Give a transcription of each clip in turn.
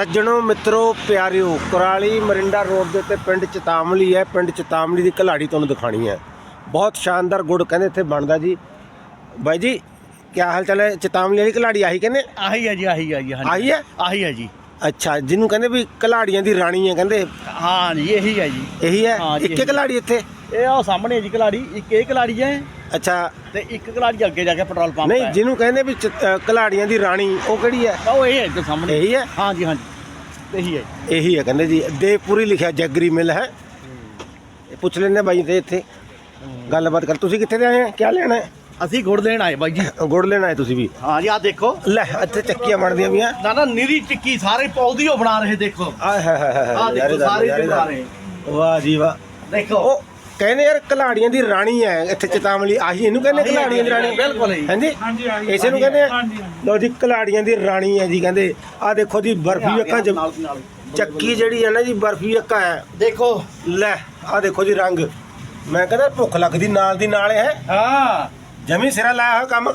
ਸੱਜਣੋ ਮਿੱਤਰੋ ਪਿਆਰਿਓ ਕੁਰਾਲੀ ਮਰਿੰਡਾ ਰੋਡ ਦੇ ਉੱਤੇ ਪਿੰਡ ਚਤਾਮਲੀ ਹੈ। ਪਿੰਡ ਚਤਾਮਲੀ ਦੀ ਕਲਾੜੀ ਤੁਹਾਨੂੰ ਦਿਖਾਣੀ ਹੈ। ਬਹੁਤ ਸ਼ਾਨਦਾਰ ਗੁੜ ਕਹਿੰਦੇ ਇੱਥੇ ਬਣਦਾ ਜੀ। ਬਾਈ ਜੀ ਕੀ ਹਾਲ ਚਾਲ ਹੈ? ਚਤਾਮਲੀ ਵਾਲੀ ਕਲਾੜੀ ਆਹੀ ਕਹਿੰਦੇ? ਆਹੀ ਹੈ ਜੀ ਆਹੀ ਹੈ ਜੀ ਹਾਂਜੀ। ਆਹੀ ਹੈ? ਆਹੀ ਹੈ ਜੀ। ਅੱਛਾ ਜਿਹਨੂੰ ਕਹਿੰਦੇ ਵੀ ਕਲਾੜੀਆਂ ਦੀ ਰਾਣੀ ਹੈ ਕਹਿੰਦੇ। ਹਾਂ ਜੀ ਇਹੀ ਹੈ ਜੀ। ਇਹੀ ਹੈ? ਹਾਂ ਜੀ, ਇੱਕੇ ਇਹੀ। ਕਲਾੜੀ ਇੱਥੇ? ਇਹ ਉਹ ਸਾਹਮਣੇ ਹੈ ਜੀ ਕਲਾੜੀ ਇੱਕ ਇਹ ਕਲਾੜੀ ਹੈ। ਅੱਛਾ। ਤੇ ਇੱਕ ਕਲਾੜੀ ਅੱਗੇ ਜਾ ਕੇ ਪੈਟਰੋਲ ਪੰਪ ਨਹੀਂ ਹੈ। ਜਿਹਨੂੰ ਕਹਿੰਦੇ ਵੀ ਕਲਾੜੀਆਂ ਦੀ ਰਾਣੀ ਉਹ ਕਿਹੜੀ ਹੈ? ਉਹ ਇਹ ਹੈ ਇੱਧਰ ਸਾਹਮਣੇ। ਇਹੀ ਹੈ? ਹਾਂ ਜੀ ਹਾਂ ਜੀ। ਇਹੀ ਹੈ ਇਹੀ ਹੈ ਕਹਿੰਦੇ ਜੀ ਦੇਵਪੁਰੀ ਲਿਖਿਆ ਜੈਗਰੀ ਮਿਲ ਹੈ। ਇਹ ਪੁੱਛ ਲੈਣੇ ਬਾਈ ਤੇ ਇੱਥੇ। ਗੱਲਬਾਤ ਕਰ ਤੁਸੀਂ ਕਿੱਥੇ ਦੇ ਆਏ ਆ? ਕੀ ਲੈਣਾ ਹੈ? ਅਸੀਂ ਗੁੜ ਲੈਣ ਆਏ ਬਾਈ ਜੀ। ਗੁੜ ਲੈਣਾ ਹੈ ਤੁਸੀਂ ਵੀ। ਹਾਂ ਜੀ ਆ ਦੇਖੋ। ਲੈ ਇੱਥੇ ਚੱਕੀਆਂ ਬਣਦੀਆਂ ਵੀਆਂ ਨਾ ਨਾ ਨਿਰੀ ਟਿੱਕੀ ਸਾਰੇ ਪੌਦੀ ਬਣਾ ਰਹੇ ਦੇਖੋ। ਆਏ ਹਾਏ ਹਾਏ ਹਾਏ ਆ ਦੇਖੋ ਸਾਰੇ ਬਣਾ ਰਹੇ। ਵਾਹ ਜੀ ਵਾਹ। ਦੇਖੋ। ਉਹ ਕਹਿੰਦੇ ਯਾਰ ਕਲਾੜੀਆਂ ਦੀ ਰਾਣੀ ਹੈ ਇੱਥੇ ਚਤਾਮਲੀ ਆਹੀ ਇਹਨੂੰ ਕਹਿੰਦੇ ਆਹੀ ਕਲਾੜੀਆਂ ਦੀ ਰਾਣੀ। ਬਿਲਕੁਲ। ਹਾਂਜੀ? ਹਾਂਜੀ, ਇਸੇ ਨੂੰ ਕਹਿੰਦੇ ਆ ਲੋ ਜੀ ਕਲਾੜੀਆਂ ਦੀ ਰਾਣੀ ਹੈ ਜੀ ਕਹਿੰਦੇ। ਆ ਦੇਖੋ ਜੀ ਬਰਫੀ ਅੱਖਾਂ ਚ। ਚੱਕੀ ਜਿਹੜੀ ਹੈ ਨਾ ਜੀ ਬਰਫੀ ਅੱਖਾਂ ਹੈ। ਦੇਖੋ। ਲੈ ਆ ਦੇਖੋ ਜੀ ਰੰਗ। ਮੈਂ ਕਹਿੰਦਾ ਭੁੱਖ ਲੱਗਦੀ ਨਾਲ ਦੀ ਨਾਲ ਹੈ ਹਾਂ। ਜਮੀ ਸਿਰਾ ਲਾਇਆ ਹੋਇਆ ਕੰਮ।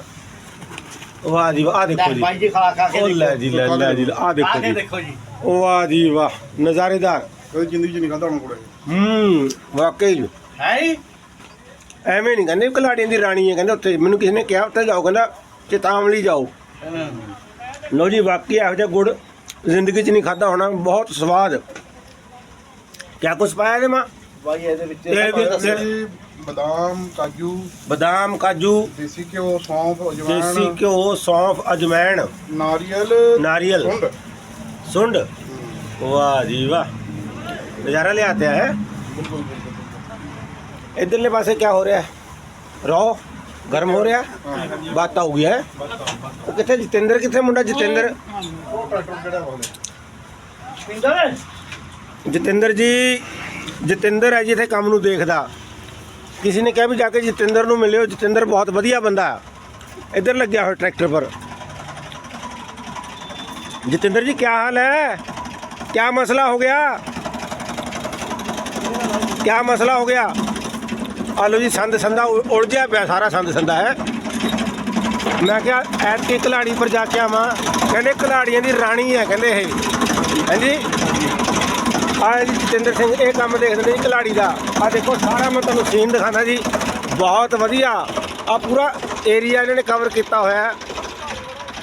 ਵਾਹ ਜੀ ਵਾਹ ਆ ਦੇਖੋ ਲੈ ਜੀ। ਬਾਈ ਜੀ ਖਾ ਖਾ ਕੇ ਉਹ ਲੈ ਜੀ ਲੈ ਲੈ ਜੀ ਆ ਦੇਖੋ ਜੀ। ਦੇਖੋ ਜੀ। ਵਾਹ ਜੀ ਵਾਹ ਨਜ਼ਾਰੇਦਾਰ। ਕਦੇ ਜ਼ਿੰਦਗੀ ਚ ਨਹੀਂ ਖਾਦਾ ਹੁਣ ਕੋਲੇ ਹੂੰ ਵਾਕਈ ਜੀ। ਹੈ ਐਵੇਂ ਨਹੀਂ ਕਹਿੰਦੇ ਕਲਾੜੀਆਂ ਦੀ ਰਾਣੀ ਹੈ ਕਹਿੰਦੇ ਉੱਥੇ ਮੈਨੂੰ ਕਿਸੇ ਨੇ ਕਿਹਾ ਉੱਥੇ ਜਾਓ ਕਹਿੰਦਾ ਚੇਤਾਵਲੀ ਜਾਓ। ਲੋ ਜੀ ਵਾਕਈ ਇਹੋ ਜਿਹਾ ਗੁੜ ਜ਼ਿੰਦਗੀ 'ਚ ਨਹੀਂ ਖਾਦਾ ਹੋਣਾ ਬਹੁਤ ਸਵਾਦ। ਕਿਆ ਕੁਛ ਪਾਇਆ ਇਹਦੇ ਮਾਂ? ਬਾਈ ਇਹਦੇ ਵਿੱਚ ਇਹ ਵੀ- ਅਸੀਂ ਬਦਾਮ ਕਾਜੂ। ਬਦਾਮ ਕਾਜੂ। ਦੇਸੀ ਘਿਓ ਸੌਂਫ ਦੇਸੀ ਅਜਵਾਇਣ ਘਿਓ ਸੌਂਫ ਅਜਮੈਣ ਨਾਰੀਅਲ। ਨਾਰੀਅਲ। ਸੁੰਡ। ਸੁੰਡ? ਵਾਹ ਜੀ ਵਾਹ। ਨਜ਼ਾਰਾ ਲਿਆਤੇ ਹੈ ਬਿਲਕੁਲ ਬਿਲਕੁਲ। ਇਧਰਲੇ ਪਾਸੇ ਕੀ ਹੋ ਰਿਹਾ? ਹੈ ਰੋ, ਗਰਮ ਹੋ ਰਿਹਾ? ਬਾਤ ਹੋ ਗਈ ਹੈ? ਉਹ ਕਿੱਥੇ? ਜਤਿੰਦਰ ਕਿੱਥੇ ਮੁੰਡਾ? ਜਤਿੰਦਰ। ਜਤਿੰਦਰ ਜੀ, ਜਤਿੰਦਰ ਹੈ ਜੀ ਇੱਥੇ ਕੰਮ ਨੂੰ ਦੇਖਦਾ। ਕਿਸੇ ਨੇ ਕਿਹਾ ਵੀ ਜਾ ਕੇ ਜਤਿੰਦਰ ਨੂੰ ਮਿਲਿਓ, ਜਤਿੰਦਰ ਬਹੁਤ ਵਧੀਆ ਬੰਦਾ ਹੈ। ਇੱਧਰ ਲੱਗਿਆ ਹੋਇਆ ਟਰੈਕਟਰ ਪਰ। ਜਤਿੰਦਰ ਜੀ ਕੀ ਹਾਲ ਹੈ? ਕੀ ਮਸਲਾ ਹੋ ਗਿਆ? ਕੀ ਮਸਲਾ ਹੋ ਗਿਆ? ਆ ਲੋ ਜੀ, ਸੰਦ ਸੰਦਾ ਉ- ਉਲਝਿਆ ਪਿਆ ਸਾਰਾ ਸੰਦ ਸੰਦਾ, ਹੈ। ਮੈਂ ਕਿਹਾ, ਐਤਕੀ ਕਲਾੜੀ ਪਰ ਜਾ ਕੇ ਆਵਾਂ। ਕਹਿੰਦੇ ਕਲਾੜੀਆਂ ਦੀ ਰਾਣੀ ਹੈ, ਕਹਿੰਦੇ ਇਹ। ਹਾਂਜੀ? ਆ ਜੀ, ਜਤਿੰਦਰ ਸਿੰਘ, ਇਹ ਕੰਮ ਦੇਖਦੇ ਨੇ ਜੀ ਕਲਾੜੀ ਦਾ। ਆ ਦੇਖੋ, ਸਾਰਾ ਮੈਂ ਤੁਹਾਨੂੰ ਸੀਨ ਦਿਖਾਣਾ ਜੀ। ਬਹੁਤ ਵਧੀਆ। ਆ ਪੂਰਾ ਏਰੀਆ ਇਹਨਾਂ ਨੇ ਕਵਰ ਕੀਤਾ ਹੋਇਆ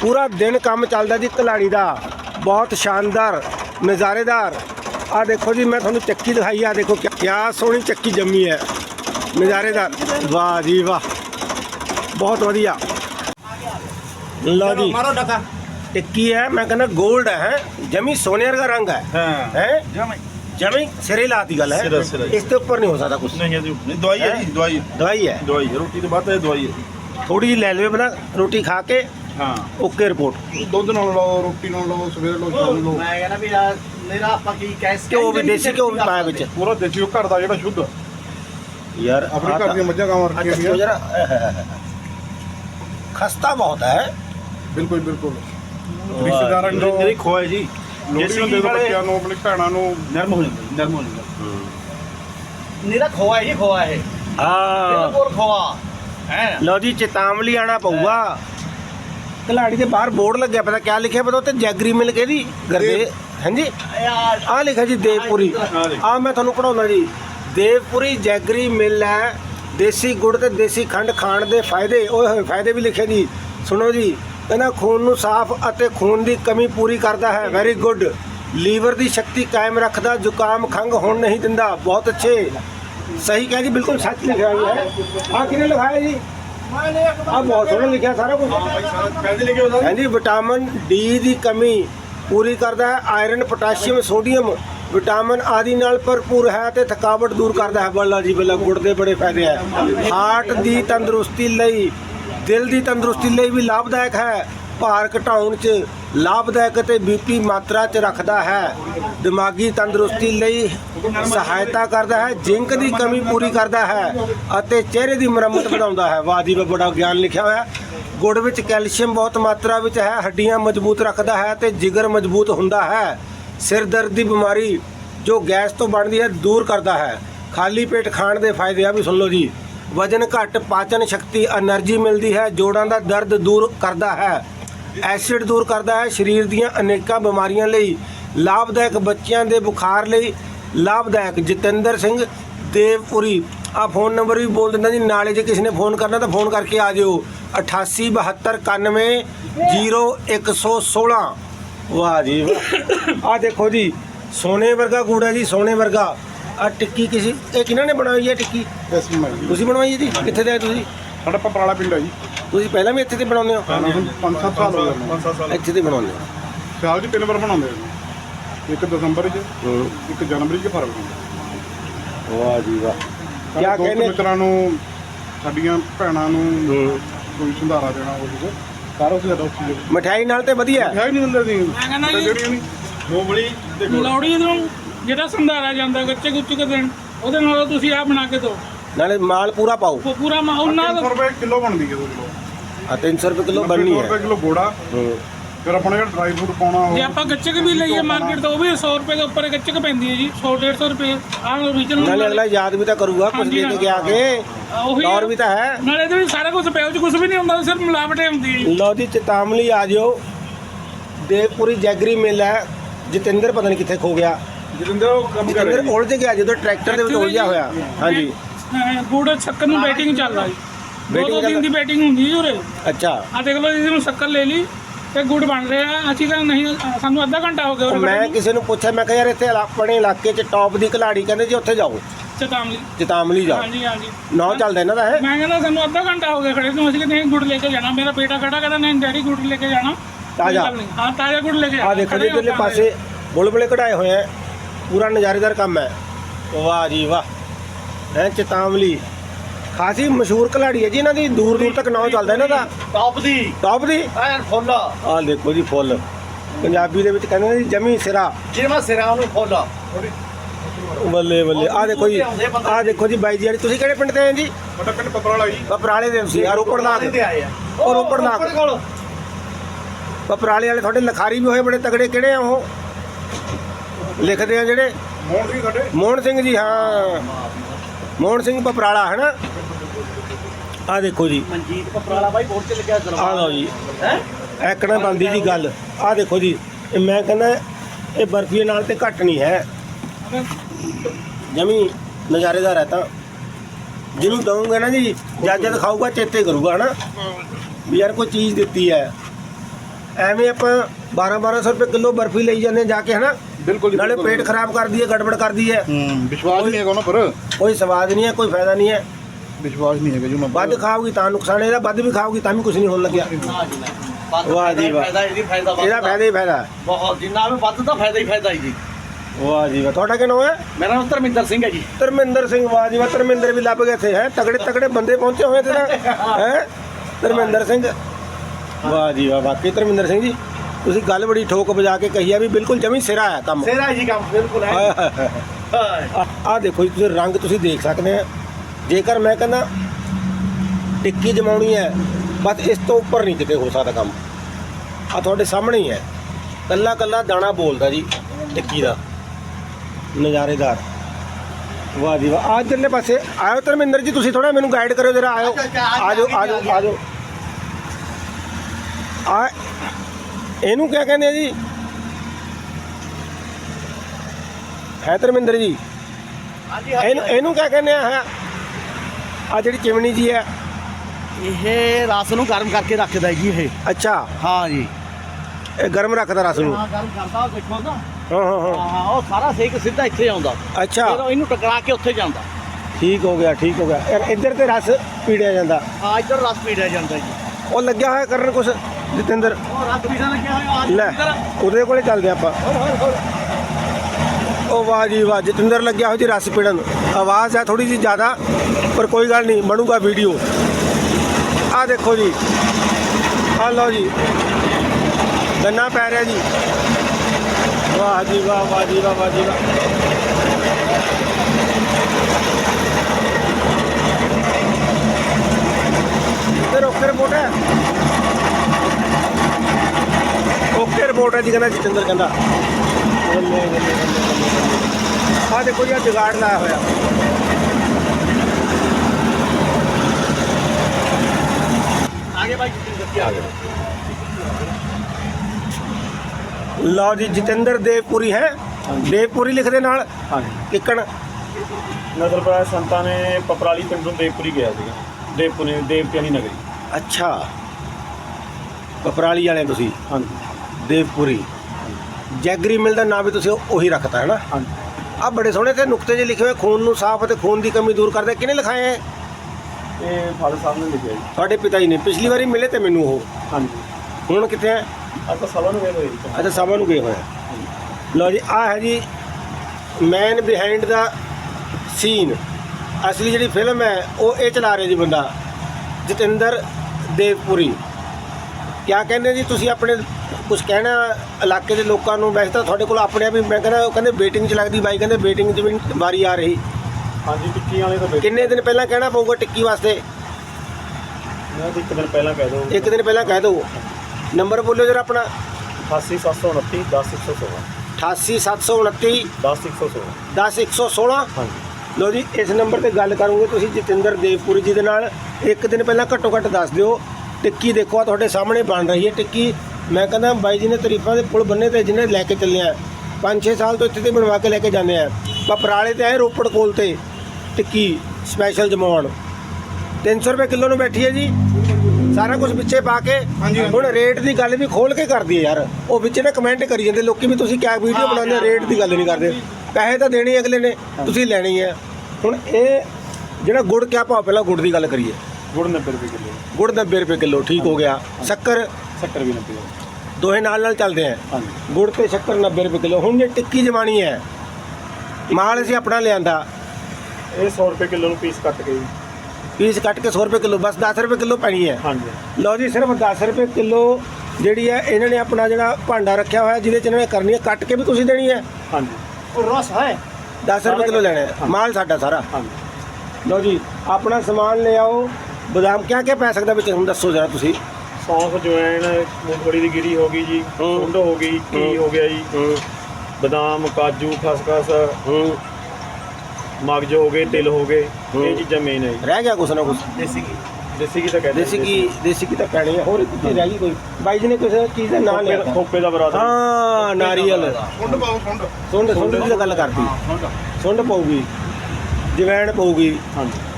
ਪੂਰਾ ਦਿਨ ਕੰਮ ਚੱਲਦਾ ਜੀ ਕਲਾੜੀ ਦਾ। ਬਹੁਤ ਸ਼ਾਨਦਾਰ, ਨਜ਼ਾਰੇਦਾਰ। ਆ ਦੇਖੋ ਜੀ, ਮੈਂ ਤੁਹਾਨੂੰ ਚੱਕੀ ਦਿਖਾਈ ਆ। ਦੇਖੋ ਕਿਆ ਸੋਹਣੀ ਚੱਕੀ ਜੰਮੀ ਹੈ। ਨਜ਼ਾਰੇਦਾਰ ਵਾਹ ਜੀ ਵਾਹ। ਬਹੁਤ ਵਧੀਆ। ਲਓ ਜੀ। ਮਾਰੋ ਡਕਾ। ਟਿੱਕੀ ਹੈ? ਮੈਂ ਕਹਿੰਦਾ 골ਡ ਹੈ ਹੈਂ। ਜਮੀ ਸੋਨੇ ਵਰਗਾ ਰੰਗ ਹੈ। ਹਾਂ। ਹੈ? ਜਮੇ। ਜਮੀ ਸਿਰੇ ਲਾਤੀ ਗੱਲ ਹੈ। ਸਿਰਾ- ਸਿਰਾ। ਇਸ ਤੇ ਉੱਪਰ ਨਹੀਂ ਹੋ ਸਕਦਾ ਕੁਝ ਨਹੀਂ ਜੀ ਨਹੀਂ। ਦਵਾਈ ਹੈ ਜੀ ਦਵਾਈ। ਦਵਾਈ ਹੈ। ਦਵਾਈ ਹੈ। ਰੋਟੀ ਤੋਂ ਬਾਅਦ ਇਹ ਦਵਾਈ ਹੈ ਥੋੜੀ ਜਿਹੀ ਲੈ ਲਵੇ ਬਣਾ ਰੋਟੀ ਖਾ ਕੇ। ਹਾਂ। ਓਕੇ ਰਿਪੋਰਟ ਦੁੱਧ ਨਾਲ ਲਓ ਰੋਟੀ ਨਾਲ ਲਓ ਸਵੇਰੇ ਲਓ ਸ਼ਾਮ ਨੂੰ ਲਓ। ਮੈਂ ਕਹਿੰਦਾ ਵੀ ਯਾਰ ਮੇਰਾ ਆਪਾਂ ਕੀ ਕੈਸ ਘਿਓ ਵੀ ਦੇਸੀ ਵੀ ਪਾਇਆ ਵਿੱਚ। ਪੂਰਾ ਦੇਸੀ ਉਹ ਘਰ ਦਾ ਜਿਹੜਾ ਸ਼ੁੱਧ। ਯਾਰ ਆਪਣੇ ਘਰ ਦੀਆਂ ਮੱਝਾਂ ਗਾਵਾਂ ਰੱਖੀਆਂ ਹੋਈਆਂ। ਜਰਾ ਖਸਤਾ ਬਹੁਤ ਹੈ। ਬਿਲਕੁਲ ਬਿਲਕੁਲ। ਰਿਸ਼ਤੇਦਾਰਾਂ ਨੂੰ ਮੇਰੀ ਖੋਏ ਜੀ ਲੋੜੀ ਨੂੰ ਦੇ ਬੱਚਿਆਂ ਨੂੰ ਆਪਣੀ ਭੈਣਾਂ ਨੂੰ। ਨਰਮ ਹੋ ਜਾਂਦਾ ਨਰਮ ਹੋ ਜਾਂਦਾ ਨੀਰਾ ਖੋਆ ਹੀ ਖੋਆ ਹੈ। ਹਾਂ ਬਿਲਕੁਲ ਖੋਆ ਹੈ। ਲਓ ਜੀ ਚੇਤਾਵਲੀ ਆਣਾ ਪਊਗਾ। ਕਲਾੜੀ ਦੇ ਬਾਹਰ ਬੋਰਡ ਲੱਗਿਆ ਪਤਾ ਕਿਆ ਲਿਖਿਆ ਪਤਾ ਉੱਤੇ ਜੈਗਰੀ ਮਿਲ ਕੇ ਦੀ ਗਰਦੇ ਹਾਂਜੀ ਯਾਰ। ਆ ਲਿਖਿਆ ਜੀ ਦੇਵਪੁਰੀ। ਆ ਮੈਂ ਤੁਹਾਨੂੰ ਪੜਾਉਣਾ ਜੀ। ਦੇਵਪੁਰੀ ਜੈਗਰੀ ਮਿਲ ਹੈ। ਦੇਸੀ ਗੁੜ ਤੇ ਦੇਸੀ ਖੰਡ ਖਾਣ ਦੇ ਫਾਇਦੇ, ਓਏ ਹੋਏ, ਫਾਇਦੇ ਵੀ ਲਿਖੇ ਜੀ। ਸੁਣੋ ਜੀ ਕਹਿੰਦਾ ਖੂਨ ਨੂੰ ਸਾਫ਼ ਅਤੇ ਖੂਨ ਦੀ ਕਮੀ ਪੂਰੀ ਕਰਦਾ ਹੈ। ਵੈਰੀ ਗੁੱਡ ਲੀਵਰ ਦੀ ਸ਼ਕਤੀ ਕਾਇਮ ਰੱਖਦਾ, ਜ਼ੁਕਾਮ ਖੰਗ ਹੋਣ ਨਹੀਂ ਦਿੰਦਾ। ਬਹੁਤ ਅੱਛੇ। ਸਹੀ ਕਹਿ ਜੀ, ਬਿਲਕੁਲ ਸੱਚ ਲਿਖਿਆ ਹੋਇਆ ਹੈ। ਆ ਕਿਹਨੇ ਲਿਖਾਇਆ ਜੀ? ਆ ਬਹੁਤ ਸੋਹਣਾ ਲਿਖਿਆ ਸਾਰਾ ਕੁਝ ਪੈਸੇ ਹਾਂਜੀ, ਵਿਟਾਮਿਨ ਡੀ ਦੀ ਕਮੀ ਪੂਰੀ ਕਰਦਾ ਹੈ। ਆਇਰਨ ਪੋਟਾਸ਼ੀਅਮ ਸੋਡੀਅਮ ਵਿਟਾਮਿਨ ਆਦਿ ਨਾਲ ਭਰਪੂਰ ਹੈ ਤੇ ਥਕਾਵਟ ਦੂਰ ਕਰਦਾ ਹੈ। ਬੱਲਾ ਜੀ ਬੱਲਾ ਗੁੜ ਦੇ ਬੜੇ ਫਾਇਦੇ ਹੈ ਹਾਰਟ ਦੀ ਤੰਦਰੁਸਤੀ ਲਈ, ਦਿਲ ਦੀ ਤੰਦਰੁਸਤੀ ਲਈ ਵੀ ਲਾਭਦਾਇਕ ਹੈ। ਭਾਰ ਘਟਾਉਣ 'ਚ ਲਾਭਦਾਇਕ ਤੇ ਬੀਪੀ ਮਾਤਰਾ 'ਚ ਰੱਖਦਾ ਹੈ। ਦਿਮਾਗੀ ਤੰਦਰੁਸਤੀ ਲਈ ਸਹਾਇਤਾ ਕਰਦਾ ਹੈ, ਜ਼ਿੰਕ ਦੀ ਕਮੀ ਪੂਰੀ ਕਰਦਾ ਹੈ ਅਤੇ ਚਿਹਰੇ ਦੀ ਮੁਰੰਮਤ ਵਧਾਉਂਦਾ ਹੈ। ਵਾਹ ਜੀ ਬੜਾ ਗਿਆਨ ਲਿਖਿਆ ਹੋਇਆ। ਗੁੜ ਵਿੱਚ ਕੈਲਸ਼ੀਅਮ ਬਹੁਤ ਮਾਤਰਾ ਵਿੱਚ ਹੈ, ਹੱਡੀਆਂ ਮਜ਼ਬੂਤ ਰੱਖਦਾ ਹੈ ਤੇ ਜਿਗਰ ਮਜ਼ਬੂਤ ਹੁੰਦਾ ਹੈ। ਸਿਰ ਦਰਦ ਦੀ ਬਿਮਾਰੀ ਜੋ ਗੈਸ ਤੋਂ ਬਣਦੀ ਹੈ, ਦੂਰ ਕਰਦਾ ਹੈ। ਖਾਲੀ ਪੇਟ ਖਾਣ ਦੇ ਫਾਇਦੇ ਆ ਵੀ ਸੁਣ ਲਓ ਜੀ। ਵਜਨ ਘਟ, ਪਾਚਨ ਸ਼ਕਤੀ એનર્ਜੀ ਮਿਲਦੀ ਹੈ, ਜੋੜਾਂ ਦਾ ਦਰਦ ਦੂਰ ਕਰਦਾ ਹੈ। ਐਸਿਡ ਦੂਰ ਕਰਦਾ ਹੈ, ਸਰੀਰ ਦੀਆਂ ਅਨੇਕਾਂ ਬਿਮਾਰੀਆਂ ਲਈ। ਲਾਭਦਾਇਕ ਬੱਚਿਆਂ ਦੇ ਬੁਖਾਰ ਲਈ ਲਾਭਦਾਇਕ। ਜਤਿੰਦਰ ਸਿੰਘ ਦੇਵਪੁਰੀ ਆ ਫੋਨ ਨੰਬਰ ਵੀ ਬੋਲ ਦਿੰਦਾ ਜੀ। ਨਾਲੇ ਜੇ ਕਿਸੇ ਨੇ ਫੋਨ ਕਰਨਾ ਤਾਂ ਫੋਨ ਕਰਕੇ ਆ ਜਿਓ। 887291 0116 ਵਾਹ ਜੀ ਵਾਹ। ਆ ਦੇਖੋ ਜੀ ਸੋਨੇ ਵਰਗਾ ਕੂੜਾ ਜੀ ਸੋਨੇ ਵਰਗਾ। ਆ ਟਿੱਕੀ ਕਿਸੇ ਇਹ ਕਿਹਨਾਂ ਨੇ ਬਣਾਈ ਹੈ ਟਿੱਕੀ? ਤੁਸੀਂ ਬਣਵਾਈ ਹੈ ਜੀ? ਕਿੱਥੇ ਦੇ ਆਏ ਤੁਸੀਂ? ਸਾਡਾ ਪਪਰਾਲਾ ਪਿੰਡ ਹੈ ਜੀ। ਤੁਸੀਂ ਪਹਿਲਾਂ ਵੀ ਇੱਥੇ ਤੇ ਬਣਾਉਂਦੇ ਹੋ? ਪੰਜ ਸੱਤ ਸਾਲ ਹੋ ਗਏ ਨੇ। ਇੱਥੇ ਤੇ ਬਣਾਉਂਦੇ ਹੋ? ਸਾਲ ਦੀ ਤਿੰਨ ਵਾਰ ਬਣਾਉਂਦੇ ਨੇ ਇੱਕ ਦਸੰਬਰ 'ਚ ਇੱਕ ਜਨਵਰੀ 'ਚ ਫਰਵਰੀ 'ਚ। ਵਾਹ ਜੀ ਵਾਹ। ਦੋਸਤ ਕਹਿੰਦੇ? ਮਿੱਤਰਾਂ ਨੂੰ ਸਾਡੀਆਂ ਭੈਣਾਂ ਨੂੰ ਹੂੰ। ਕੋਈ ਸੰਧਾਰਾ ਦੇਣਾ ਉਹ ਜੀ ਸਾਰਾ ਦਾ ਮਠਿਆਈ ਨਾਲ ਤੇ ਵਧੀਆ। ਹੈ ਹੀ ਨਹੀਂ ਦਿੰਦੇ ਸੀ। ਮੈਂ ਕਹਿੰਦਾ ਜੀ- ਜਿਹੜੀਆਂ ਨਹੀਂ ਮੂੰਗਫਲੀ ਤੇ ਗੁੜ ਲੋੜੀ ਨੂੰ ਜਿਹੜਾ ਸੰਧਾਰਾ ਜਾਂਦਾ ਗੱਚੇ ਗੁੱਚੇ ਕੇ ਦੇਣ ਉਹਦੇ ਨਾਲ ਤੁਸੀਂ ਆਪ ਬਣਾ ਕੇ ਦਿਓ। ਨਾਲੇ ਮਾਲ ਪੂਰਾ ਪਾਓ। ਉਹ ਪੂਰਾ ਮਾ ਉਹਨਾਂ 300 ਦਾ ਰੁਪਏ ਕਿਲੋ ਬਣਦੀ ਹੈ 2 ਕਿਲੋ ਆ 300 ਰੁਪਏ ਕਿਲੋ ਬਣਨੀ 300 ਰੁਪਏ ਹੈ ਕਿਲੋ ਗੋੜਾ। ਹੂੰ। ਫਿਰ ਆਪਾਂ ਨੇ ਜਿਹੜਾ ਡਰਾਈ ਫਰੂਟ ਪਾਉਣਾ ਜੇ ਉਹ ਆਪਾਂ ਗੱਚੇ ਕੇ ਵੀ ਲਈਏ ਮਾਰਕੀਟ ਤੋਂ ਉਹ ਵੀ 100 ਰੁਪਏ ਦੇ ਉੱਪਰ ਗੱਚੇ ਕੇ ਪੈਂਦੀ ਹੈ ਜੀ 100 150 ਰੁਪਏ। ਆਹ ਰੀਜਨਲ ਨਾਲੇ ਅਗਲਾ ਯਾਦ ਵੀ ਤਾਂ ਕਰੂਗਾ ਕੁਝ ਹਾਂਜੀ, ਦੇ ਕੇ ਗਿਆ ਕੇ। ਉਹੀ ਔਰ ਵੀ ਤਾਂ ਹੈ। ਨਾਲੇ ਇਹਦੇ ਵਿੱਚ ਸਾਰਾ ਕੁਝ ਪਿਆ ਉਹ ਚ ਕੁਝ ਵੀ ਨਹੀਂ ਹੁੰਦਾ ਸਿਰਫ ਮਿਲਾਵਟੇ ਹੁੰਦੀ ਹੈ ਲਓ ਜੀ ਚਤਾਮਲੀ ਆ ਜਿਓ। ਦੇਵਪੁਰੀ ਜੈਗਰੀ ਮੇਲਾ ਹੈ। ਜਤਿੰਦਰ ਪਤਾ ਨਹੀਂ ਕਿੱਥੇ ਖੋ ਗਿਆ। ਜਿੰਦਰ ਉਹ ਕੰਮ ਕਰ ਜਤਿੰਦਰ ਰਹੇ ਉਲਝ ਗਿਆ ਜਦੋਂ ਟਰੈਕਟਰ ਦੇ ਵਿੱਚ ਉਲਝਿਆ ਹੋਇਆ। ਹਾਂਜੀ। ਅਹ ਗੁੜ ਸ਼ੱਕਰ ਨੂੰ ਬੈਟਿੰਗ ਚੱਲਦਾ ਜੀ। ਦੋ Batting ਦੋ ਦਿਨ ਚੱਲਦਾ। ਦੀ ਬੈਟਿੰਗ ਹੁੰਦੀ ਹੈ ਉਰੇ। ਅੱਛਾ। ਆ ਦੇਖ ਲਓ ਜੀ ਨੂੰ ਸ਼ੱਕਰ ਲੈ ਲਈ। ਤੇ ਗੁੜ ਬਣ ਰਿਹਾ ਅਸੀਂ ਤਾਂ ਨਹੀਂ ਸਾਨੂੰ ਅੱਧਾ ਘੰਟਾ ਹੋ ਗਿਆ ਉਹ ਮੈਂ ਕਿਸੇ ਨੂੰ ਪੁੱਛਿਆ ਮੈਂ ਕਿਹਾ ਯਾਰ ਇੱਥੇ ਆਪਣੇ ਇਲਾਕੇ 'ਚ ਟੌਪ ਦੀ ਖਿਲਾੜੀ ਕਹਿੰਦੇ ਜੀ ਉੱਥੇ ਜਾਓ। ਚਤਾਮਲੀ ਜਤਾਮਲੀ ਜਾਓ। ਹਾਂਜੀ ਹਾਂਜੀ। ਨੌ ਚੱਲਦਾ ਇਹਨਾਂ ਦਾ ਹੈ ਮੈਂ ਕਹਿੰਦਾ ਸਾਨੂੰ ਅੱਧਾ ਘੰਟਾ ਹੋ ਗਿਆ ਖੜੇ ਨੂੰ ਅਸੀਂ ਕਹਿੰਦੇ ਗੁੜ ਲੈ ਕੇ ਜਾਣਾ। ਮੇਰਾ ਬੇਟਾ ਖੜਾ ਕਹਿੰਦਾ ਨਹੀਂ ਡੈਡੀ ਗੁੜ ਲੈ ਕੇ ਜਾਣਾ। ਤਾਜ਼ਾ। ਹਾਂ ਤਾਜ਼ਾ ਗੁੜ ਲੈ ਕੇ ਆ ਦੇਖੋ ਜੀ ਇਧਰਲੇ ਪਾਸੇ ਬੁਲਬੁਲੇ ਕਢਾਏ ਹੋਏ ਹੈ ਪੂਰਾ ਨਜ਼ਾਰੇਦਾਰ ਕੰਮ ਹੈ। ਵਾਹ ਜੀ ਵਾਹ। ਹੈ ਚਤਾਮਲੀ ਖਾਸੀ ਮਸ਼ਹੂਰ ਖਿਲਾੜੀ ਹੈ ਜੀ ਇਹਨਾਂ ਦੀ ਦੂਰ ਦੂਰ ਤੱਕ ਨਾਂ ਚੱਲਦਾ ਇਹਨਾਂ ਦਾ। ਟੌਪ ਦੀ। ਟੌਪ ਦੀ? ਐਨ ਫੁੱਲ। ਆ ਦੇਖੋ ਜੀ ਫੁੱਲ। ਪੰਜਾਬੀ ਦੇ ਵਿੱਚ ਕਹਿੰਦੇ ਨੇ ਜੀ ਜਮੀ ਸਿਰਾ। ਜਿਵੇਂ ਸਿਰਾਂ ਨੂੰ ਫੁੱਲ। ਬੱਲੇ ਬੱਲੇ। ਆ ਦੇਖੋ ਜੀ ਆ ਦੇਖੋ ਜੀ ਬਾਈ ਜੀ ਯਾਰ ਤੁਸੀਂ ਕਿਹੜੇ ਪਿੰਡ ਦੇ ਆ ਜੀ? ਸਾਡਾ ਪਿੰਡ ਪਪਰਾਲਾ ਜੀ। ਪਪਰਾਲੇ ਦੇ ਸੀ ਆ ਰੋਪੜ ਦਾ ਤੇ ਆਏ ਆ। ਉਹ ਰੋਪੜ ਕੋਲ। ਪਪਰਾਲੇ ਵਾਲੇ ਤੁਹਾਡੇ ਲਖਾਰੀ ਵੀ ਹੋਏ ਬੜੇ ਤਗੜੇ ਕਿਹੜੇ ਆ ਉਹ? ਲਿਖਦੇ ਆ ਜਿਹੜੇ? ਮੋਹਨ ਸਿੰਘ ਸਾਡੇ। ਮੋਹਨ ਸਿੰਘ ਜੀ ਹਾਂ। ਮੋਹਨ ਸਿੰਘ ਪਪਰਾਲਾ ਹੈ ਨਾ ਆ ਦੇਖੋ ਜੀ। ਮਨਜੀਤ ਕਪਰਾਲਾ ਬਾਈ ਬੋਰਡ ਤੇ ਲੱਗਿਆ ਆ ਲਓ ਜੀ। ਹੈ? ਐਕਣਾ ਬੰਦੀ ਜੀ ਗੱਲ। ਆ ਦੇਖੋ ਜੀ ਇਹ ਮੈਂ ਕਹਿੰਦਾ ਇਹ ਬਰਫੀ ਨਾਲ ਤੇ ਘੱਟ ਨਹੀਂ ਹੈ। ਜਮੀ ਨਜ਼ਾਰੇਦਾਰ ਹੈ ਤਾਂ। ਜਿਹਨੂੰ ਦਊਂਗਾ ਨਾ ਜੀ ਜੱਜ ਜਦ ਖਾਊਗਾ ਚੇਤੇ ਕਰੂਗਾ ਹਨਾ? ਵੀ ਯਾਰ ਕੋਈ ਚੀਜ਼ ਦਿੱਤੀ ਹੈ। ਐਵੇਂ ਆਪਾਂ 12 1200 ਰੁਪਏ ਕਿਲੋ ਬਰਫੀ ਲਈ ਜਾਂਦੇ ਜਾ ਕੇ ਹਨਾ? ਬਿਲਕੁਲ ਨਾਲੇ। ਪੇਟ ਖਰਾਬ ਕਰਦੀ ਹੈ ਗੜਬੜ ਕਰਦੀ ਹੈ। ਹੂੰ ਵਿਸ਼ਵਾਸ ਨਹੀਂ ਹੈਗਾ ਉਹਨਾਂ ਪਰ। ਕੋਈ ਸਵਾਦ ਨਹੀਂ ਹੈ ਕੋਈ ਫਾਇਦਾ ਨਹੀਂ ਹੈ। ਵਿਸ਼ਵਾਸ ਨਹੀਂ ਹੈਗਾ ਜੀ ਉਹਨਾਂ ਵੱਧ ਖਾਓਗੀ ਤਾਂ ਨੁਕਸਾਨ ਇਹਦਾ ਵੱਧ ਵੀ ਖਾਓਗੀ ਤਾਂ ਵੀ ਕੁਝ ਨਹੀਂ ਹੋਣ ਲੱਗਿਆ। ਵਾਹ ਜੀ ਵਾਹ। ਫਾਇਦਾ ਇਹਦੀ ਫਾਇਦਾ ਵੱਧ ਇਹਦਾ ਫਾਇਦਾ ਹੀ ਫਾਇਦਾ। ਬਹੁਤ ਜਿੰਨਾ ਵੀ ਵੱਧ ਤਾਂ ਫਾਇਦਾ ਹੀ ਫਾਇਦਾ ਹੀ ਜੀ। ਵਾਹ ਜੀ ਵਾਹ। ਤੁਹਾਡਾ ਕੀ ਨਾਮ ਹੈ? ਮੇਰਾ ਨਾਮ ਧਰਮਿੰਦਰ ਸਿੰਘ ਹੈ ਜੀ। ਧਰਮਿੰਦਰ ਸਿੰਘ ਵਾਹ ਜੀ ਵਾਹ। ਧਰਮਿੰਦਰ ਵੀ ਲੱਭ ਗਏ ਥੇ ਹੈ? ਤਗੜੇ ਤਗੜੇ ਬੰਦੇ ਪਹੁੰਚੇ ਹੋਏ ਤੇ ਹੈ? ਧਰਮਿੰਦਰ ਸਿੰਘ। ਵਾਹ ਜੀ ਵਾਹ। ਵਾਕਈ ਧਰਮਿੰਦਰ ਸਿੰਘ ਜੀ ਤੁਸੀਂ ਗੱਲ ਬੜੀ ਠੋਕ ਵਜਾ ਕੇ ਕਹੀ ਆ ਵੀ ਬਿਲਕੁਲ ਜਮੀ ਸਿਰਾ ਹੈ ਕੰਮ। ਸੇਰਾ ਜੀ ਕੰਮ ਬਿਲਕੁਲ ਹੈ। ਆ ਦੇਖੋ ਜੀ ਤੁਸੀਂ ਰੰਗ ਤੁਸੀਂ ਦੇਖ ਸਕਦੇ ਆ। ਜੇਕਰ ਮੈਂ ਕਹਿੰਦਾ ਟਿੱਕੀ ਜਮਾਉਣੀ ਹੈ ਬਸ ਇਸ ਤੋਂ ਉੱਪਰ ਨਹੀਂ ਕਿਤੇ ਹੋ ਸਕਦਾ ਕੰਮ। ਆ ਤੁਹਾਡੇ ਸਾਹਮਣੇ ਹੀ ਹੈ। ਕੱਲਾ ਕੱਲਾ ਦਾਣਾ ਬੋਲਦਾ ਜੀ ਟਿੱਕੀ ਦਾ। ਨਜ਼ਾਰੇਦਾਰ। ਵਾਹ ਜੀ ਵਾਹ। ਆ ਇੱਧਰਲੇ ਪਾਸੇ ਆਇਓ ਧਰਮਿੰਦਰ ਜੀ ਤੁਸੀਂ ਥੋੜਾ ਮੈਨੂੰ ਗਾਈਡ ਕਰਿਓ ਜਰਾ ਆਇਓ। ਆਜੋ ਆਜੋ ਆਜੋ। ਆ ਇਹਨੂੰ ਕਿਆ ਕਹਿੰਦੇ ਆ ਜੀ? ਹੈ ਧਰਮਿੰਦਰ ਜੀ? ਇਹਨੂੰ ਇਹਨੂੰ ਕਿਆ ਕਹਿੰਦੇ ਆ? ਆ ਜਿਹੜੀ ਚਿਮਨੀ ਜੀ ਹੈ। ਇਹ ਰਸ ਨੂੰ ਗਰਮ ਕਰਕੇ ਰੱਖਦਾ ਹੈ ਜੀ ਇਹ। ਅੱਛਾ। ਹਾਂ ਜੀ। ਇਹ ਗਰਮ ਰੱਖਦਾ ਰਸ ਨੂੰ। ਹਾਂ ਗਰਮ ਕਰਦਾ ਉਹ ਦੇਖੋ ਨਾ। ਹਾਂ ਹਾਂ ਹਾਂ। ਹਾਂ ਉਹ ਸਾਰਾ ਸੇਕ ਸਿੱਧਾ ਇੱਥੇ ਆਉਂਦਾ। ਅੱਛਾ। ਫਿਰ ਉਹ ਇਹਨੂੰ ਟਕਰਾ ਕੇ ਉੱਥੇ ਜਾਂਦਾ। ਠੀਕ ਹੋ ਗਿਆ ਠੀਕ ਹੋ ਗਿਆ। ਯਾਰ ਇੱਧਰ ਤੇ ਰਸ ਪੀੜਿਆ ਜਾਂਦਾ। ਹਾਂ ਇੱਧਰ ਰਸ ਪੀੜਿਆ ਜਾਂਦਾ ਜੀ। ਉਹ ਲੱਗਿਆ ਹੋਇਆ ਕਰਨ ਕੁਛ ਜਤਿੰਦਰ? ਉਹ ਰਸ ਪੀੜਾ ਲੱਗਿਆ ਹੋਇਆ ਆ ਲੈ ਉਹਦੇ ਕੋਲੇ ਚੱਲਦੇ ਆਪਾਂ। ਉਹ ਵਾਹ ਜੀ ਵਾਹ, ਜਤਿੰਦਰ ਲੱਗਿਆ ਹੋ ਜੀ ਰਸ ਪੀੜਨ ਆਵਾਜ਼ ਹੈ ਥੋੜੀ ਜੀ ਜ਼ਿਆਦਾ, ਪਰ ਕੋਈ ਗੱਲ ਨਹੀਂ, ਬਣੂਗਾ ਵੀਡੀਓ ਆ ਦੇਖੋ ਜੀ ਆ ਲਓ ਜੀ। ਗੰਨਾ ਪੈ ਰਿਹਾ ਜੀ। ਵਾਹ ਜੀ ਵਾਹ ਵਾਹ ਜੀ ਵਾਹ ਵਾਹ ਜੀ ਵਾਹ। ਤੇ ਓਕੇ ਰਿਪੋਰਟ ਹੈ? ਓਕੇ ਰਿਪੋਰਟ ਹੈ ਜੀ ਕਹਿੰਦਾ ਜਤਿੰਦਰ ਕਹਿੰਦਾ। ਆ ਦੇਖੋ ਜੀ ਆ ਜੁਗਾੜ ਲਾਇਆ ਹੋਇਆ। ਆਗੇ ਬਾਈ ਜਿੱਤੀ ਆ ਗਏ ਲਓ ਜੀ ਜਤਿੰਦਰ ਦੇਵਪੁਰੀ ਹੈ। ਦੇਵਪੁਰੀ ਲਿਖਦੇ ਨਾਲ ਹਾਂਜੀ। ਕਿੱਕਣ। ਨਜ਼ਰਪ੍ਰਾਇ ਸੰਤਾਂ ਨੇ ਪਪਰਾਲੀ ਪਿੰਡ ਤੋਂ ਦੇਵਪੁਰੀ ਗਿਆ ਸੀਗਾ ਦੇਵਪੁਰੀ ਦੇਵਤਿਆਂ ਦੀ ਨਗਰੀ। ਅੱਛਾ। ਕਪਰਾਲੀ ਵਾਲੇ ਤੁਸੀਂ। ਹਾਂਜੀ। ਦੇਵਪੁਰੀ। ਜੈਗਰੀ ਮਿਲ ਦਾ ਨਾਮ ਵੀ ਤੁਸੀਂ ਉਹੀ ਰੱਖਤਾ ਹੈ ਨਾ? ਹਾਂਜੀ। ਆ ਬੜੇ ਸੋਹਣੇ ਤੇ ਨੁਕਤੇ ਜਿਹੇ ਲਿਖੇ ਹੋਏ ਖੂਨ ਨੂੰ ਸਾਫ਼ ਅਤੇ ਖੂਨ ਦੀ ਕਮੀ ਦੂਰ ਕਰਦੇ ਕਿਹਨੇ ਲਿਖਾਏ ਹੈ ਇਹ ਫਾਦਰ ਸਾਹਿਬ ਨੇ ਲਿਖਿਆ ਜੀ। ਤੁਹਾਡੇ ਪਿਤਾ ਜੀ ਨੇ ਪਿਛਲੀ ਵਾਰੀ ਮਿਲੇ ਤੇ ਮੈਨੂੰ ਉਹ। ਹਾਂਜੀ। ਹੁਣ ਕਿੱਥੇ ਹੈ? ਆਪਾਂ ਸਭਾ ਨੂੰ ਗਏ ਹੋਏ ਜੀ। ਅੱਛਾ ਸਭਾ ਨੂੰ ਗਏ ਹੋਏ ਆ। ਲਓ ਜੀ ਆ ਹੈ ਜੀ ਮੈਨ ਬਿਹਾਈਂਡ ਦਾ ਸੀਨ ਅਸਲੀ ਜਿਹੜੀ ਫਿਲਮ ਹੈ ਉਹ ਇਹ ਚਲਾ ਰਿਹਾ ਜੀ ਬੰਦਾ ਜਤਿੰਦਰ ਦੇਵਪੁਰੀ। ਕਿਆ ਕਹਿੰਦੇ ਜੀ ਤੁਸੀਂ ਆਪਣੇ ਕੁਝ ਕਹਿਣਾ ਇਲਾਕੇ ਦੇ ਲੋਕਾਂ ਨੂੰ ਵੈਸੇ ਤਾਂ ਤੁਹਾਡੇ ਕੋਲ ਆਪਣੇ ਆਪ ਹੀ ਮੈਂ ਕਹਿੰਦਾ ਉਹ ਕਹਿੰਦੇ ਵੇਟਿੰਗ 'ਚ ਲੱਗਦੀ ਬਾਈ ਕਹਿੰਦੇ ਵੇਟਿੰਗ 'ਚ ਵੀ ਵਾਰੀ ਆ ਰਹੀ। ਹਾਂਜੀ ਟਿੱਕੀ ਵਾਲੇ ਤਾਂ ਬੈਠੇ ਕਿੰਨੇ ਦਿਨ ਪਹਿਲਾਂ ਕਹਿਣਾ ਪਊਗਾ ਟਿੱਕੀ ਵਾਸਤੇ? ਮੈਂ ਤਾਂ ਇੱਕ ਦਿਨ ਪਹਿਲਾਂ ਕਹਿ ਦੋ ਇੱਕ ਦਿਨ ਪਹਿਲਾਂ ਕਹਿ ਦਿਓ ਨੰਬਰ ਬੋਲਿਓ ਜਰਾ ਆਪਣਾ। 88729 10116 88729 10116 10116 ਹਾਂਜੀ। ਲੋ ਜੀ ਇਸ ਨੰਬਰ ਤੇ ਗੱਲ ਕਰੋਗੇ ਤੁਸੀਂ ਜਤਿੰਦਰ ਦੇਵਪੁਰੀ ਜੀ ਦੇ ਨਾਲ। ਇੱਕ ਦਿਨ ਪਹਿਲਾਂ ਘੱਟੋ ਘੱਟ ਦੱਸ ਦਿਓ। ਟਿੱਕੀ ਦੇਖੋ ਆ ਤੁਹਾਡੇ ਸਾਹਮਣੇ ਬਣ ਰਹੀ ਹੈ। ਟਿੱਕੀ ਮੈਂ ਕਹਿੰਦਾ ਬਾਈ ਜੀ ਨੇ ਤਰੀਫਾਂ ਦੇ ਪੁਲ ਬੰਨੇ ਤੇ ਜਿਹਨੇ ਲੈ ਕੇ ਚੱਲੇ ਆ। 5-6 ਸਾਲ ਤੋਂ ਇੱਥੇ ਤੇ ਬਣਵਾ ਕੇ ਲੈ ਕੇ ਜਾਂਦੇ ਆ। ਪਪਰਾਲੇ ਤੇ ਆਏ ਰੋਪੜ ਕੋਲ ਤੇ। ਟਿੱਕੀ ਸਪੈਸ਼ਲ ਜਮਾਉਣ। 300 ਰੁਪਏ ਕਿਲੋ ਨੂੰ ਬੈਠੀ ਹੈ ਜੀ। ਸਾਰਾ ਕੁਝ ਵਿੱਚੇ ਪਾ ਕੇ। ਹੁਣ ਰੇਟ ਦੀ ਗੱਲ ਵੀ ਖੋਲ ਕੇ ਕਰਦੀ ਹੈ ਯਾਰ। ਉਹ ਵਿੱਚ ਨੇ ਕਮੈਂਟ ਕਰੀ ਜਾਂਦੇ। ਲੋਕੀ ਵੀ ਤੁਸੀਂ ਕਿਆ ਵੀਡੀਓ ਬਣਾਉਂਦੇ ਰੇਟ ਦੀ ਗੱਲ ਨਹੀਂ ਕਰਦੇ। ਪੈਸੇ ਤਾਂ ਦੇਣੇ ਅਗਲੇ ਨੇ। ਤੁਸੀਂ ਲੈਣੇ ਹੀ ਹੈ ਹੁਣ ਇਹ ਜਿਹੜਾ ਗੁੜ ਕਿਆ ਭਾਅ ਪਹਿਲਾਂ ਗੁੜ ਦੀ ਗੱਲ ਕਰੀਏ। ਗੁੜ 90 ਰੁਪਏ ਕਿਲੋ। ਗੁੜ 90 ਰੁਪਏ ਕਿਲੋ ਠੀਕ ਹੋ ਗਿਆ। ਸ਼ੱਕਰ? ਸ਼ੱਕਰ ਵੀ 90 ਦੋਹੇ ਨਾਲ ਨਾਲ ਚੱਲਦੇ ਆ। ਹਾਂਜੀ। ਗੁੜ ਤੇ ਸ਼ੱਕਰ 90 ਰੁਪਏ ਕਿਲੋ। ਹੁਣ ਜੇ ਟਿੱਕੀ ਜਮਾਣੀ ਹੈ। ਮਾਲ ਅਸੀਂ ਆਪਣਾ ਲਿਆਂਦਾ। ਇਹ 100 ਰੁਪਏ ਕਿਲੋ ਨੂੰ ਪੀਸ ਕੱਟ ਕੇ ਜੀ। ਪੀਸ ਕੱਟ ਕੇ 100 ਰੁਪਏ ਕਿਲੋ ਬਸ 10 ਰੁਪਏ ਕਿਲੋ ਪੈਣੀ ਹੈ। ਹਾਂਜੀ। ਲਓ ਜੀ ਸਿਰਫ 10 ਰੁਪਏ ਕਿਲੋ ਜਿਹੜੀ ਹੈ ਇਹਨਾਂ ਨੇ ਆਪਣਾ ਜਿਹੜਾ ਭਾਂਡਾ ਰੱਖਿਆ ਹੋਇਆ ਜਿਹਦੇ ਚ ਇਹਨਾਂ ਨੇ ਕਰਨੀ ਹੈ ਕੱਟ ਕੇ ਵੀ ਤੁਸੀਂ ਦੇਣੀ ਹੈ। ਹਾਂਜੀ। ਉਹ ਰਸ ਹੈ। 10 ਰੁਪਏ ਕਿਲੋ ਲੈਣਾ ਹੈ। ਮਾਲ ਸਾਡਾ ਸਾਰਾ। ਹਾਂਜੀ। ਲਓ ਜੀ ਆਪਣਾ ਸਮਾਨ ਲੈ ਆਓ। ਬਦਾਮ ਕਿਆ ਕਿਆ ਪੈ ਸਕਦਾ ਵਿੱਚ? ਹੁਣ ਦੱਸੋ ਜਰਾ ਤੁਸੀਂ। ਸੌਂਫ ਜਵੈਣ ਮੂੰਗਫਲੀ ਦੀ ਗਿਰੀ ਹੋ ਗਈ ਜੀ ਹੂੰ। ਸੁੰਡ ਹੋ ਗਈ। ਘੀ ਹੋ। ਗਿਆ ਜੀ। ਹੂੰ। ਬਦਾਮ ਕਾਜੂ ਖਸਖਸ ਹੂੰ। ਮਗਜ ਹੋ ਗਏ ਤਿਲ ਹੋ ਗਏ। ਇਹ ਚੀਜ਼ਾਂ ਮੇਨ ਹੈ ਜੀ। ਰਹਿ ਗਿਆ ਕੁਛ ਨਾ ਕੁਛ? ਦੇਸੀ ਘੀ ਦੇਸੀ ਕੀ ਤਾਂ ਕਹਿੰਦੇ ਦੇਸੀ ਕੀ ਦੇਸੀ ਕੀ ਤਾਂ ਪੈਣੀ ਹੈ ਹੋਰ ਇੱਕ ਚੀਜ਼ ਰਹਿ ਗਈ ਕੋਈ? ਬਾਈ ਜੀ ਨੇ ਕਿਸੇ ਚੀਜ਼ ਦਾ ਨਾਂ ਲਿਆ। ਦਾ- ਖੋਪੇ ਦਾ ਬਰਾਦਰ ਹਾਂ ਨਾਰੀਅਲ। ਸੁੰਡ ਪਾਓ ਸੁੰਡ ਸੁੰਡ ਸੁੰਡ ਦੀ ਤਾਂ ਗੱਲ ਕਰਤੀ। ਸੁੰਡ ਪਊਗੀ। ਜਵੈਣ ਪਊਗੀ। ਹਾਂਜੀ।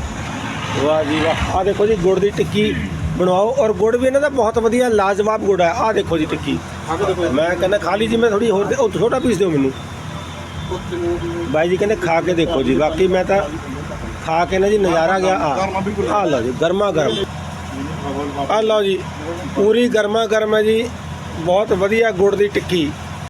ਵਾਹ ਜੀ ਵਾਹ। ਆ ਦੇਖੋ ਜੀ ਗੁੜ ਦੀ ਟਿੱਕੀ ਬਣਾਓ ਔਰ ਗੁੜ ਵੀ ਇਹਨਾਂ ਦਾ ਬਹੁਤ ਵਧੀਆ ਲਾਜਵਾਬ ਗੁੜ ਹੈ। ਆ ਦੇਖੋ ਜੀ ਟਿੱਕੀ। ਮੈਂ ਕਹਿੰਦਾ ਖਾ ਲਈ ਜੀ ਮੈਂ ਥੋੜੀ ਹੋਰ ਦੇ- ਉਹ ਛੋਟਾ ਪੀਸ ਦਿਓ ਮੈਨੂੰ। ਬਾਈ ਜੀ ਕਹਿੰਦੇ ਖਾ ਕੇ ਦੇਖੋ ਜੀ। ਬਾਕੀ ਮੈਂ ਤਾਂ ਖਾ ਕੇ ਨਾ ਜੀ ਨਜ਼ਾਰਾ ਗਿਆ। ਆ ਆ ਲਓ ਜੀ ਗਰਮਾ ਗਰਮ। ਆ ਲਓ ਜੀ ਪੂਰੀ ਗਰਮਾ ਗਰਮ ਹੈ ਜੀ। ਬਹੁਤ ਵਧੀਆ ਗੁੜ ਦੀ ਟਿੱਕੀ।